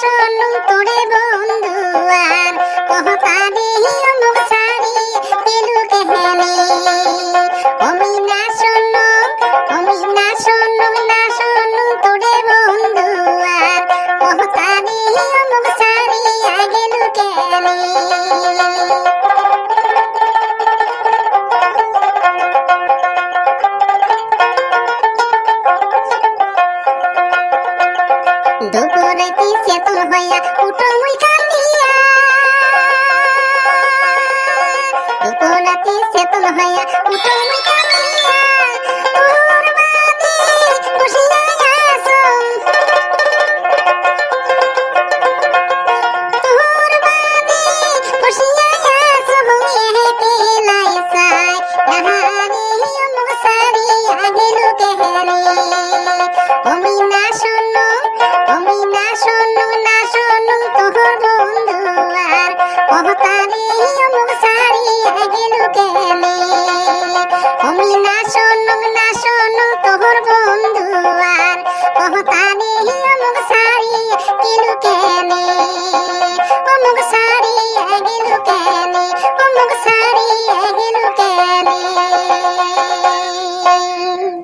শোনো তোরে বন্ধু আর কহ পাবে দুপুরে কি চেতন হইয়া উঠো মুই কাঁদিয়া দুপুরে চেতন হইয়া উঠো মুই কাঁদিয়া